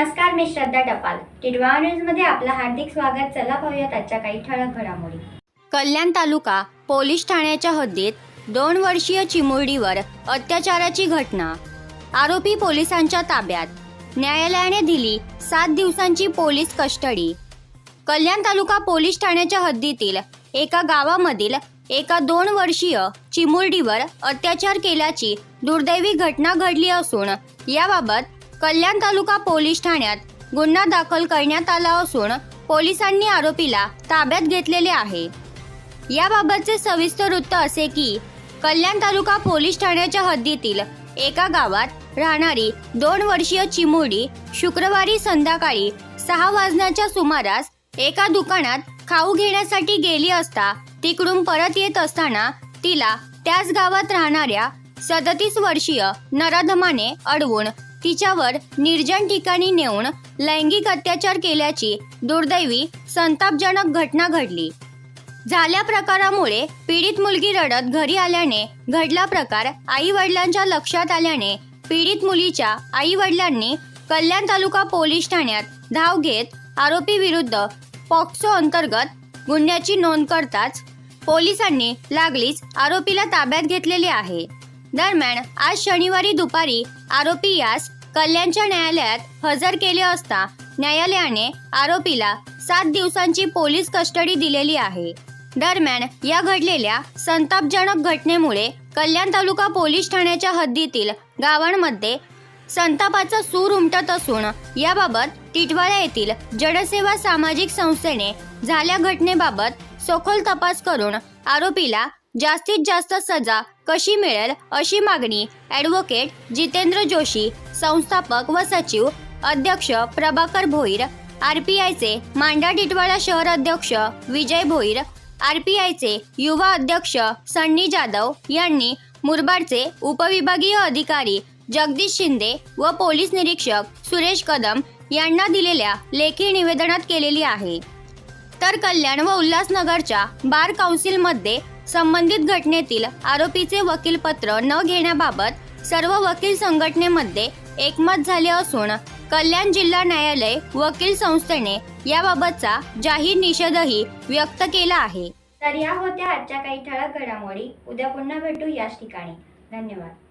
मी श्रद्धा टपाल. टिडवा न्यूजमध्ये आपलं हार्दिक स्वागत. चला पाहूयात आजच्या काही ठळक घडामोडी. कल्याण तालुका पोलीस ठाण्याच्या हद्दीत दोन वर्षीय चिमुरडीवर अत्याचाराची घटना. आरोपी पोलिसांच्या ताब्यात. न्यायालयाने दिली सात दिवसांची पोलीस कस्टडी. कल्याण तालुका पोलीस ठाण्याच्या हद्दीतील एका गावामधील एका दोन वर्षीय चिमुरडीवर अत्याचार केल्याची दुर्दैवी घटना घडली असून याबाबत कल्याण तालुका पोलीस ठाण्यात गुन्हा दाखल करण्यात आला असून पोलिसांनी आरोपीला ताब्यात घेतलेले आहे. याबाबतचे सविस्तर वृत्त असे की कल्याण तालुका पोलीस ठाण्याच्या हद्दीतील एका गावात राहणारी दोन वर्षीय चिमुरडी शुक्रवारी संध्याकाळी सहा वाजण्याच्या सुमारास एका दुकानात खाऊ घेण्यासाठी गेली असता तिकडून परत येत असताना तिला त्याच गावात राहणाऱ्या सदतीस वर्षीय नराधमाने अडवून तिच्यावर निर्जन ठिकाणी नेऊन लैंगिक अत्याचार केल्याची दुर्दैवी संतापजनक घटना घडली. झाल्या प्रकारामुळे पीडित मुलगी रडत घरी आल्याने घडला प्रकार आई वडिलांच्या लक्षात आल्याने पीडित मुलीच्या आई वडिलांनी कल्याण तालुका पोलीस ठाण्यात धाव घेत आरोपी विरुद्ध पॉक्सो अंतर्गत गुन्ह्याची नोंद करताच पोलिसांनी लागलीच आरोपीला ताब्यात घेतलेले आहे. दरम्यान आज शनिवारी दुपारी आरोपी यास कल्याणच्या न्यायालयात हजर केले असता न्यायालयाने आरोपीला सात दिवसांची पोलीस कस्टडी दिलेली आहे. दरम्यान या घडलेल्या संतापजनक घटनेमुळे कल्याण तालुका पोलीस ठाण्याच्या हद्दीतील गावांमध्ये संतापाचा सूर उमटत असून याबाबत टिटवाळा येथील जनसेवा सामाजिक संस्थेने झाल्या घटनेबाबत सखोल तपास करून आरोपीला जास्तीत जास्त सजा कशी मिळेल अशी मागणी ॲडव्होकेट जितेंद्र जोशी संस्थापक व सचिव अध्यक्ष प्रभाकर भोईर आर पी आयचे मांडा टिटवाळा शहर अध्यक्ष विजय भोईर आर पी आयचे युवा अध्यक्ष सन्नी जाधव यांनी मुरबाडचे उपविभागीय अधिकारी जगदीश शिंदे व पोलीस निरीक्षक सुरेश कदम यांना दिलेल्या लेखी निवेदनात केलेली आहे. तर कल्याण व उल्हासनगरच्या बार काउन्सिलमध्ये संबंधित घटनेतील आरोपीचे वकीलपत्र न घेण्याबाबत सर्व वकील संघटनेमध्ये एकमत झाले असून कल्याण जिल्हा न्यायालय वकील संस्थेने याबाबतचा जाहीर निषेधही व्यक्त केला आहे. तर या होत्या आजच्या काही ठळक घडामोडी. उद्या पुन्हा भेटू याच ठिकाणी. धन्यवाद.